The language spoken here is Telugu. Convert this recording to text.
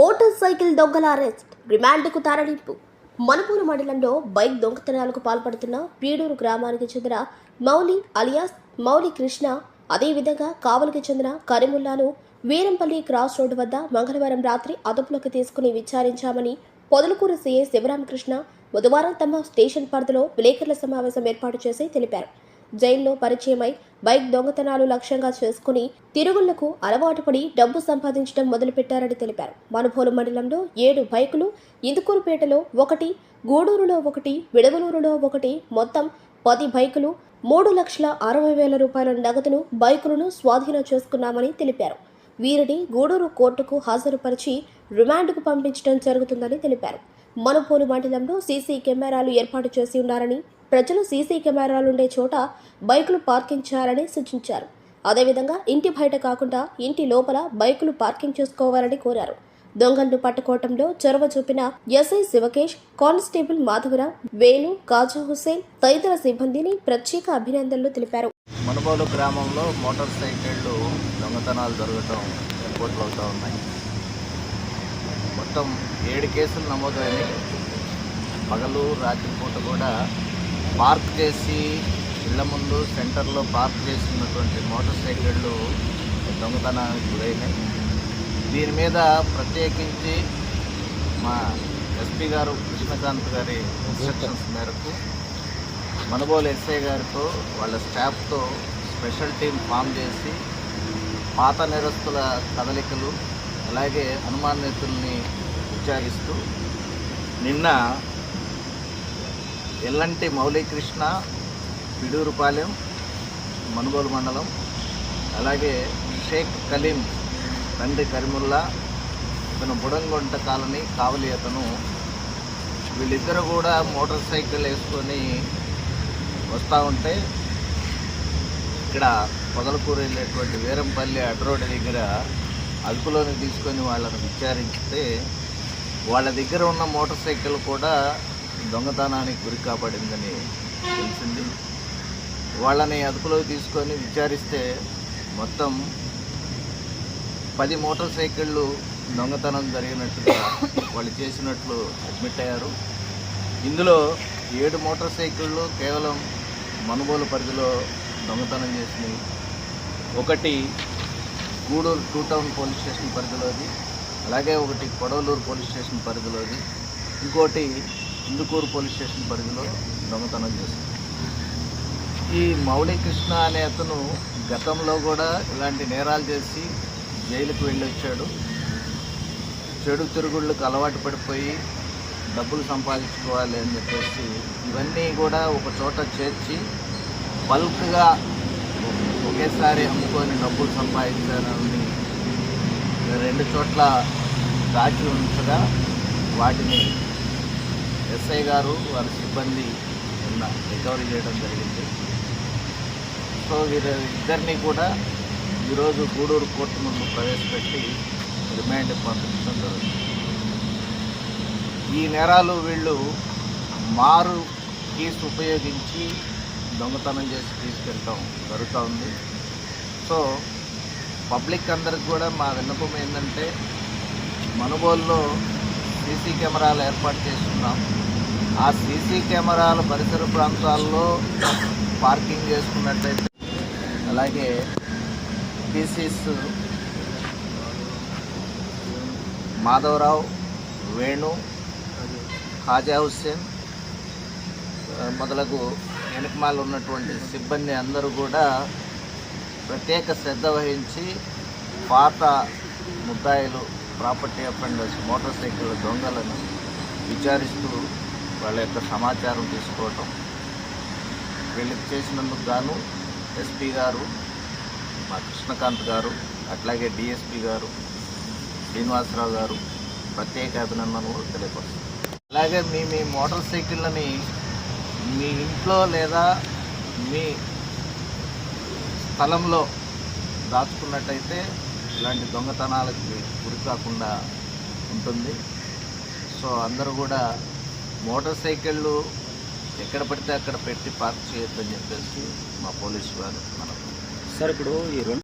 మోటార్ సైకిల్ దొంగల అరెస్ట్. రిమాండ్కు తరలింపు. మనుపూరు మండలంలో బైక్ దొంగతనాలకు పాల్పడుతున్న పీడూరు గ్రామానికి చెందిన మౌలి అలియాస్ మౌలి కృష్ణ అదేవిధంగా కావలికి చెందిన కరిముల్లాను వీరంపల్లి క్రాస్ రోడ్డు వద్ద మంగళవారం రాత్రి అదుపులోకి తీసుకుని విచారించామని పొదలకూరు సీఏ శివరామకృష్ణ బుధవారం తమ స్టేషన్ పరిధిలో విలేకరుల సమావేశం ఏర్పాటు చేసి తెలిపారు. జైల్లో పరిచయమై బైక్ దొంగతనాలు లక్ష్యంగా చేసుకుని తిరుగుళ్ళకు అలవాటు పడి డబ్బు సంపాదించడం మొదలుపెట్టారని తెలిపారు. మనుభోలు మండలంలో ఏడు బైకులు ఇందుకూరుపేటలో ఒకటి గూడూరులో ఒకటి విడవలూరులో ఒకటి మొత్తం పది బైకులు మూడు లక్షల అరవై వేల రూపాయల నగదును బైకులను స్వాధీనం చేసుకున్నామని తెలిపారు. వీరిని గూడూరు కోర్టుకు హాజరుపరిచి రిమాండ్కు పంపించడం జరుగుతుందని తెలిపారు. మనుపోలు మండలంలో సీసీ కెమెరాలు ఏర్పాటు చేసి ఉన్నారని ప్రజలు సీసీ కెమెరాలుండే చోట బైకులు పార్కింగ్ చేయాలని సూచించారు. అదేవిధంగా ఇంటి బయట కాకుండా ఇంటి లోపల బైకులు పార్కింగ్ చేసుకోవాలని కోరారు. దొంగలను పట్టుకోవటంలో చొరవ చూపిన ఎస్ఐ శివకేష్ కానిస్టేబుల్ మాధవరావు వేణు కాజా హుసేన్ తదితర సిబ్బందిని ప్రత్యేక అభినందనలు తెలిపారు. మనబోలు గ్రామంలో మోటార్ సైకిళ్ళు దొంగతనాలు జరగటం రిపోర్ట్లు అవుతూ ఉన్నాయి. మొత్తం ఏడు కేసులు నమోదైనాయి. పగలు రాత్రిపూట కూడా పార్క్ చేసి ఇళ్ళ ముందు సెంటర్లో పార్క్ చేసినటువంటి మోటార్ సైకిళ్ళు దొంగతనానికి గురైనాయి. దీని మీద ప్రత్యేకించి మా ఎస్పీ గారు కృష్ణకాంత్ గారి ఇన్స్ట్రక్షన్స్ మేరకు మనబోలు ఎస్ఐ గారితో వాళ్ళ స్టాఫ్తో స్పెషల్ టీం ఫామ్ చేసి పాత నేరస్తుల కదలికలు అలాగే అనుమానితుల్ని విచారిస్తూ నిన్న ఎల్లంటి మౌళీకృష్ణ పిడూరుపాలెం మనుగోలు మండలం అలాగే షేక్ కలీం తండ్రి కరిముల్లా ఇతను బుడంగొంట కాలనీ కావలి అతను. వీళ్ళిద్దరు కూడా మోటార్ సైకిల్ వేసుకొని వస్తూ ఉంటే ఇక్కడ పొదలకూరు వెళ్ళేటువంటి వీరంపల్లి అడ్రోడ్ దగ్గర అదుపులోకి తీసుకొని వాళ్ళని విచారిస్తే వాళ్ళ దగ్గర ఉన్న మోటార్ సైకిల్ కూడా దొంగతనానికి గురి కాబడిందని తెలిసింది. వాళ్ళని అదుపులోకి తీసుకొని విచారిస్తే మొత్తం పది మోటార్ సైకిళ్ళు దొంగతనం జరిగినట్టుగా వాళ్ళు చేసినట్లు అడ్మిట్ అయ్యారు. ఇందులో ఏడు మోటార్ సైకిళ్ళు కేవలం మనుగోలు పరిధిలో దొంగతనం చేసినవి. ఒకటి Gudur two town police station పరిధిలోది అలాగే ఒకటి కొడవలూరు పోలీస్ స్టేషన్ పరిధిలోది. ఇంకోటి ఇందుకూరు పోలీస్ స్టేషన్ పరిధిలో దొంగతనం చేసింది ఈ మౌళీకృష్ణ అనే అతను గతంలో కూడా ఇలాంటి నేరాలు చేసి జైలుకు వెళ్ళొచ్చాడు. చెడు తిరుగుళ్ళకు అలవాటు పడిపోయి డబ్బులు సంపాదించుకోవాలి అని చెప్పేసి ఇవన్నీ కూడా ఒక చోట చేర్చి బల్క్గా ఒకేసారి అమ్ముకొని డబ్బులు సంపాదించాలని రెండు చోట్ల దాచి ఉంచగా వాటిని ఎస్ఐ గారు వారి సిబ్బంది నిన్న రికవరీ చేయడం జరిగింది. సో వీరి ఇద్దరిని కూడా ఈరోజు గూడూరు కోర్టు ముందు ప్రవేశపెట్టి రిమాండ్ పంపించడం జరుగుతుంది. ఈ నేరాలు వీళ్ళు మారు కీస్ ఉపయోగించి దొంగతనం చేసి తీసుకెళ్ళటం జరుగుతూ ఉంది. సో పబ్లిక్ అందరికి కూడా మా విన్నపం ఏంటంటే మనుగోలులో సీసీ కెమెరాలు ఏర్పాటు చేస్తున్నాం. ఆ సీసీ కెమెరాలు పరిసర ప్రాంతాల్లో పార్కింగ్ చేసుకున్నట్లయితే అలాగే పీసీస్ మాధవరావు వేణు ఖాజా హుస్సేన్ మొదలగు వెనుకమాలు ఉన్నటువంటి సిబ్బంది అందరూ కూడా ప్రత్యేక శ్రద్ధ వహించి పాత ముద్దాయిలు ప్రాపర్టీ అఫెండర్స్ మోటార్ సైకిల్ దొంగలను విచారిస్తూ వాళ్ళ యొక్క సమాచారం తీసుకోవటం. వీళ్ళకి చేసినందుకు గాను ఎస్పీ గారు మా కృష్ణకాంత్ గారు అట్లాగే డిఎస్పి గారు శ్రీనివాసరావు గారు ప్రత్యేక అభినందనలు తెలియపరుస్తారు అలాగే మీ మీ మోటార్ సైకిళ్ళని మీ ఇంట్లో లేదా మీ స్థలంలో దాచుకున్నట్టయితే ఇలాంటి దొంగతనాలకి గురి కాకుండా ఉంటుంది. సో అందరూ కూడా మోటార్ సైకిళ్ళు ఎక్కడ పడితే అక్కడ పెట్టి పార్క్ చేయొద్దని చెప్పేసి మా పోలీసు వారు మనకు సార్ ఇప్పుడు ఈ రెండు